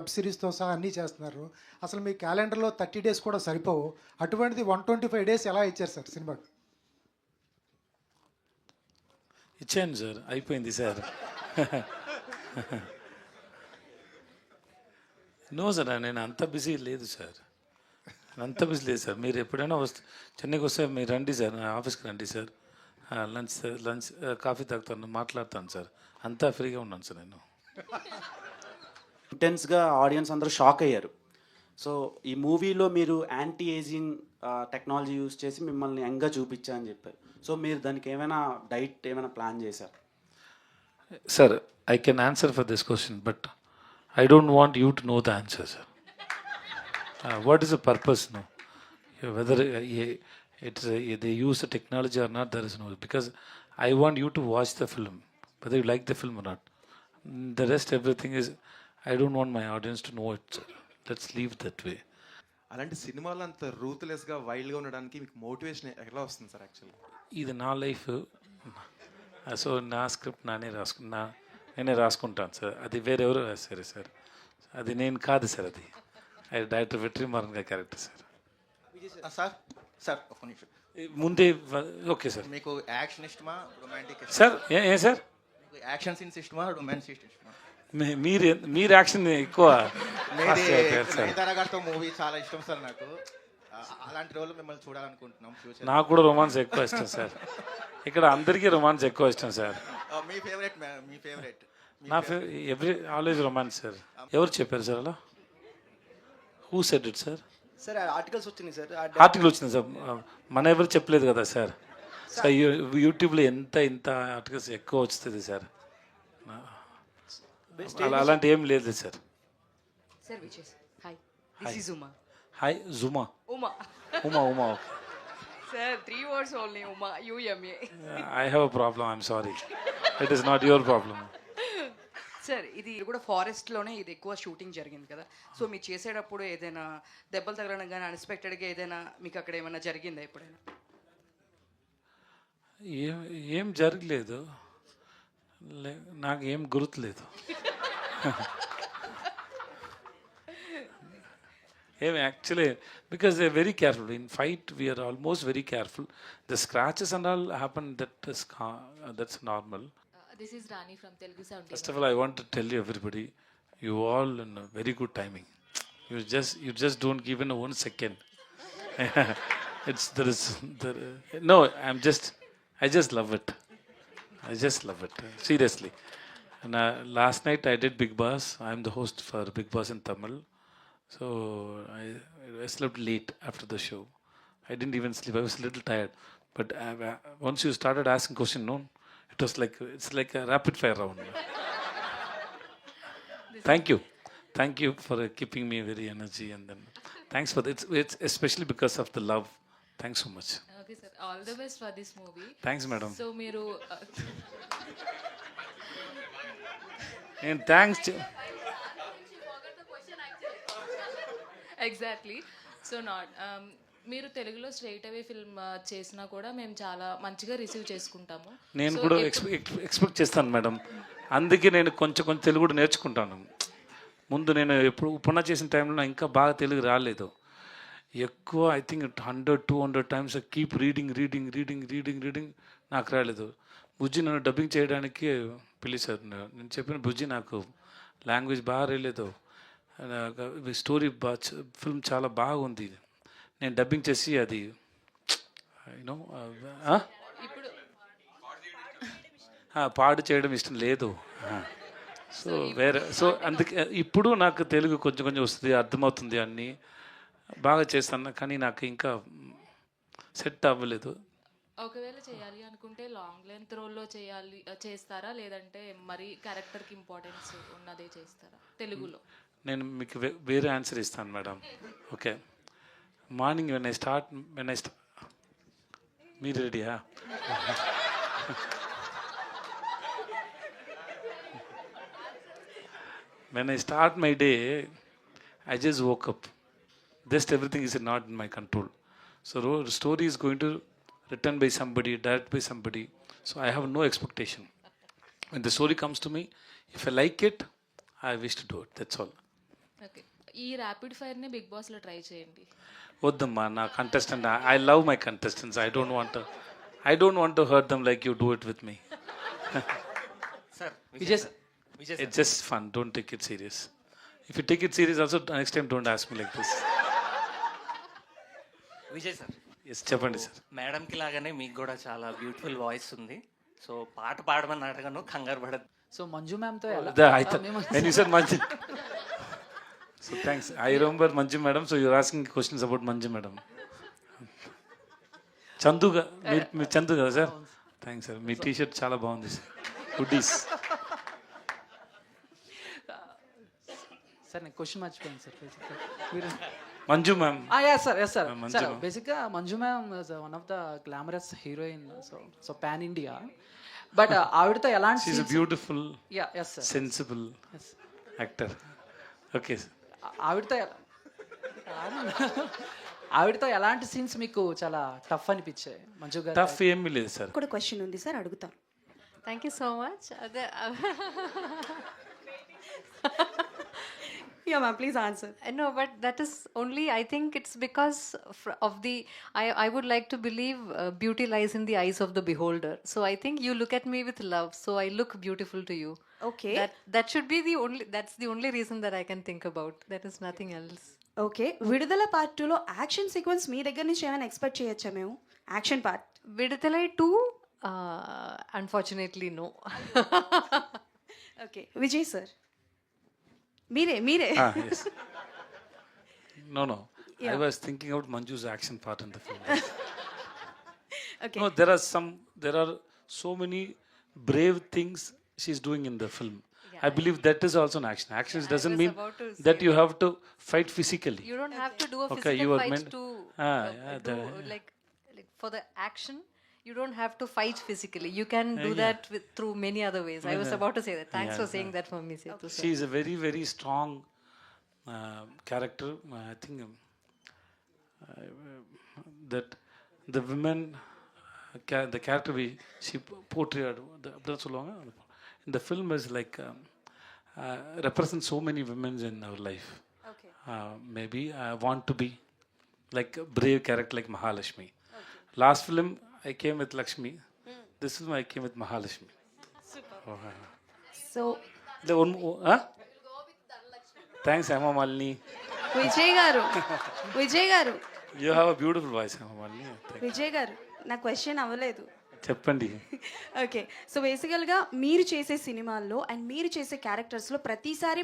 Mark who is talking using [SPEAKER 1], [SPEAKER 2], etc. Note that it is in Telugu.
[SPEAKER 1] వెబ్ సిరీస్తో సహా అన్నీ చేస్తున్నారు. అసలు మీ క్యాలెండర్లో థర్టీ డేస్ కూడా సరిపోవు. అటువంటిది వన్ ట్వంటీ ఫైవ్ డేస్ ఎలా ఇచ్చారు సార్ సినిమాకి
[SPEAKER 2] ఇచ్చాను సార్ అయిపోయింది సార్. నో సార్ నేను అంత బిజీ లేదు సార్. అంత బిజీ లేదు సార్. మీరు ఎప్పుడైనా వస్తే చెన్నైకి వస్తే మీరు రండి సార్ నా ఆఫీస్కి రండి సార్. లంచ్ లంచ్ కాఫీ తాగుతాను మాట్లాడతాను సార్. అంతా ఫ్రీగా ఉన్నాను సార్ నేను.
[SPEAKER 3] ఇంటెన్స్గా ఆడియన్స్ అందరూ షాక్ అయ్యారు. సో ఈ మూవీలో మీరు యాంటీ ఏజింగ్ టెక్నాలజీ యూస్ చేసి మిమ్మల్ని యంగ్గా చూపించా అని చెప్పారు. సో మీరు దానికి ఏమైనా డైట్ ఏమైనా ప్లాన్ చేశారు?
[SPEAKER 2] Sir I can answer for this question but I don't want you to know the answer sir what is the purpose no whether it's they use the technology or not there is no because I want you to watch the film whether you like the film not the rest everything is I don't want my audience to know it sir let's leave that way
[SPEAKER 4] అలాంటి సినిమాలు అంత రూత్లెస్గా వైల్డ్గా ఉండడానికి మీకు మోటివేషన్ ఎలా వస్తుంది సార్ యాక్చువల్లీ
[SPEAKER 2] ఇది నా లైఫ్ సో నా స్క్రిప్ట్ నానే రాసుకున్నా నేనే రాసుకుంటాను సార్. అది వేరెవరు సరే సార్? అది నేను కాదు సార్ అది. అది డైరెక్టర్ వెట్రిమారన్ గారి క్యారెక్టర్ సార్.
[SPEAKER 5] సార్ సార్ ఒక నిమిషం.
[SPEAKER 2] ముందే ఓకే సార్.
[SPEAKER 5] మీకు యాక్షన్ ఇష్టమా? రొమాంటిక్
[SPEAKER 2] సార్ ఏ ఏ సార్?
[SPEAKER 5] మీకు యాక్షన్ సీన్స్ ఇష్టమా? రొమాన్స్ ఇష్టమా?
[SPEAKER 2] మీరు మీరు యాక్షన్ ఎక్కువ
[SPEAKER 5] గారితో మూవీ చాలా ఇష్టం సార్ నాకు. అలాంటి రోజులు మిమ్మల్ని చూడాలనుకుంటున్నాం ఫ్యూచర్
[SPEAKER 2] నాకు కూడా రొమాన్స్ ఎక్కువ ఇష్టం సార్. ఇక్కడ అందరికీ రొమాన్స్ ఎక్కువ ఇష్టం సార్.
[SPEAKER 5] మీ ఫేవరెట్ మీ ఫేవరెట్
[SPEAKER 2] నా ఎవ్రీ ఆల్వేజ్ రొమాన్స్ సార్. ఎవరు చెప్పారు సార్ అలా? Who said it sir?
[SPEAKER 6] Sir articles వచ్చినాయి సార్.
[SPEAKER 2] ఆర్టికల్ వచ్చింది సార్. మన ఎవరు చెప్పలేదు కదా సార్. సార్. యూట్యూబ్లో ఎంత ఇంత ఆర్టికల్స్ ఎక్కువ వస్తుంది సార్. అలా అలాంటి ఏం లేదు
[SPEAKER 7] sir is? Hi. This is Uma.
[SPEAKER 2] Hi Juma
[SPEAKER 7] Uma.
[SPEAKER 2] Uma
[SPEAKER 7] Uma okay words only. Uma. U M A.
[SPEAKER 2] I have a problem I'm sorry it is not your problem
[SPEAKER 7] sir ఇది కూడా ఫారెస్ట్లోనే ఇది ఎక్కువ షూటింగ్ జరిగింది కదా సో మీరు చేసేటప్పుడు ఏదైనా దెబ్బలు తగలడం కానీ అన్ఎక్స్పెక్టెడ్గా ఏదైనా మీకు అక్కడ ఏమైనా జరిగిందా ఎప్పుడైనా
[SPEAKER 2] ఏం ఏం జరగలేదు నాకు ఏం గుర్తులేదు actually, because they're very careful. In fight, we are almost very careful. The scratches and all happen, that is, uh, that's normal.
[SPEAKER 8] Uh, this is Rani from Telugu Sound.
[SPEAKER 2] First of all, I want to tell you everybody, you all in very good timing. You just you just don't give in one second. it's there is there, no. I'm just I just love it. I just love it. Seriously, and uh, last night I did Big Boss. I'm the host for Big Boss in Tamil. So I, I slept late after the show. I didn't even sleep. I was a little tired. But uh, uh, once you started asking question, no, it was like it's like a rapid fire round. Thank you, thank you for uh, keeping me very energy and then thanks for that. It's, it's especially because of the love. Thanks so much.
[SPEAKER 8] Okay, sir. All the best for this movie.
[SPEAKER 2] Thanks, madam.
[SPEAKER 8] So, మీరు
[SPEAKER 2] thanks. To,
[SPEAKER 8] exactly so not మీరు తెలుగులో స్ట్రైట్ అవే ఫిల్మ్ చేసినా కూడా మేము చాలా మంచిగా రిసీవ్ చేసుకుంటాము.
[SPEAKER 2] నేను కూడా ఎక్స్పెక్ట్ చేస్తాను మేడం. అందుకే నేను కొంచెం కొంచెం తెలుగు కూడా నేర్చుకుంటాను. ముందు నేను ఎప్పుడు ఉపన్న చేసిన టైంలో నాకు ఇంకా బాగా తెలుగు రాలేదు. ఎక్కువ I think hundred two hundred times keep reading reading reading reading reading నాకు రాలేదు. బుజ్జి నన్ను డబ్బింగ్ చేయడానికి పిలిచారు నేను చెప్పిన బుజ్జి నాకు లాంగ్వేజ్ బాగా రాలేదు స్టోరీ బా ఫిల్మ్ చాలా బాగుంది నేను డబ్బింగ్ చేసి అది యూనో పాడు చేయడం ఇష్టం లేదు. సో వేరే సో అందుకే ఇప్పుడు నాకు తెలుగు కొంచెం కొంచెం వస్తుంది అర్థమవుతుంది అన్నీ. బాగా చేస్తాను కానీ నాకు ఇంకా సెట్ అవ్వలేదు.
[SPEAKER 8] ఒకవేళ చేయాలి అనుకుంటే లాంగ్ లెంత్ రోల్లో చేయాలి చేస్తారా? లేదంటే మరి క్యారెక్టర్కి ఇంపార్టెన్స్ ఉన్నదే చేస్తారా? తెలుగులో.
[SPEAKER 2] నేను మీకు వేరే ఆన్సర్ ఇస్తాను madam okay morning when I start when I స్టా మీరు రెడీయా when I start my day I just woke up just everything is not in my control so So ro- the story written by somebody, directed by somebody. So I have no expectation. When the story comes to me, if I like it, I wish to do it. That's all.
[SPEAKER 8] Okay ఈ ర్యాపిడ్ ఫైర్ని బిగ్ బాస్లో ట్రై చేయండి.
[SPEAKER 2] వద్దమ్మా నా contestant I love my contestants I don't want I don't want to hurt them like you do it with me
[SPEAKER 9] sir
[SPEAKER 6] Vijay
[SPEAKER 9] sir Vijay
[SPEAKER 2] it's just fun don't take it serious if you take it serious also next time don't ask me like this
[SPEAKER 9] Vijay sir
[SPEAKER 2] yes చెప్పండి సార్
[SPEAKER 9] మేడంకి లాగానే మీకు కూడా చాలా బ్యూటిఫుల్ వాయిస్ ఉంది. సో పాట పాడమని అడగను కంగారు పడదు
[SPEAKER 6] సో మంజు మ్యామ్తో ఎలా?
[SPEAKER 2] I thought, when you said Manju. so thanks. I remember Manju madam. So you're asking questions about Manju madam. Chandu గా- మీరు చందు కదా సార్ థ్యాంక్స్ సార్ మీ టీ షర్ట్ చాలా బాగుంది సార్ హుడ్డీస్
[SPEAKER 6] సార్ నేను క్వశ్చన్ మర్చిపోయాను సార్ మీరు Manju ma'am yes sir
[SPEAKER 2] yes sir
[SPEAKER 6] sir
[SPEAKER 2] ma'am.
[SPEAKER 6] బేసిక్గా Manju ma'am one of the glamorous heroine so so pan India but ఆవిడతో ఎలాంటి
[SPEAKER 2] beautiful
[SPEAKER 6] ya yes sir
[SPEAKER 2] sensible actor okay sir
[SPEAKER 6] ఆవిడతో ఆవిడతో ఎలాంటి సీన్స్ మీకు చాలా టఫ్ అనిపించాయి? మంజు గారు
[SPEAKER 2] టఫ్ ఏమీ లేదు సార్
[SPEAKER 10] కూడా క్వశ్చన్ ఉంది సార్ అడుగుతాం
[SPEAKER 11] థ్యాంక్ యూ సో మచ్ అదే
[SPEAKER 10] yeah ma'am please answer
[SPEAKER 11] no but that is only i think it's because fr- of the i i would like to believe uh, beauty lies in the eyes of the beholder so i think you look at me with love so i look beautiful to you
[SPEAKER 10] okay
[SPEAKER 11] that that should be the only that's the only reason that i can think about that is nothing else
[SPEAKER 10] okay Viduthalai part టూలో యాక్షన్ సీక్వెన్స్ మీ దగ్గర నుంచి ఏమైనా ఎక్స్పెక్ట్ చేయొచ్చా మేము action part
[SPEAKER 11] vidatalai 2 uh, unfortunately no
[SPEAKER 10] okay Vijay sir మీరే మీరే
[SPEAKER 2] Ah, yes. No, no. I was thinking about Manju's action part in the film.
[SPEAKER 10] Okay
[SPEAKER 2] No, there are some, there are so many brave things she's doing in the film. I believe that is also an action. Action doesn't
[SPEAKER 11] was
[SPEAKER 2] mean
[SPEAKER 11] about to
[SPEAKER 2] that you have to fight physically.
[SPEAKER 11] you don't have to do a
[SPEAKER 2] Okay,
[SPEAKER 11] physical
[SPEAKER 2] you are
[SPEAKER 11] fight
[SPEAKER 2] meant-
[SPEAKER 11] to
[SPEAKER 2] Ah,
[SPEAKER 11] uh,
[SPEAKER 2] yeah,
[SPEAKER 11] do,
[SPEAKER 2] the-
[SPEAKER 11] like like for the action you don't have to fight physically you can do
[SPEAKER 2] yeah.
[SPEAKER 11] that with through many other ways i was about to say that thanks
[SPEAKER 2] Yeah,
[SPEAKER 11] for saying that for me Setu sir.
[SPEAKER 2] She is a very, very strong uh, character. I think um, I- that the women, uh, the character we she portrayed, the, so long. In the film is like um, uh, represents so many women in our life.
[SPEAKER 11] okay
[SPEAKER 2] Uh, maybe I want to be like a brave character like Mahalakshmi. Last film I came with Lakshmi this is my came with Mahalakshmi so thanks Hemamalini
[SPEAKER 10] Vijay garu Vijay garu
[SPEAKER 2] you have a beautiful voice Hemamalini
[SPEAKER 10] Vijay garu నా క్వశ్చన్ అవ్వలేదు.
[SPEAKER 2] చెప్పండి.
[SPEAKER 10] ఓకే సో బేసికల్గా మీరు చేసే సినిమాల్లో అండ్ మీరు చేసే క్యారెక్టర్స్లో ప్రతిసారి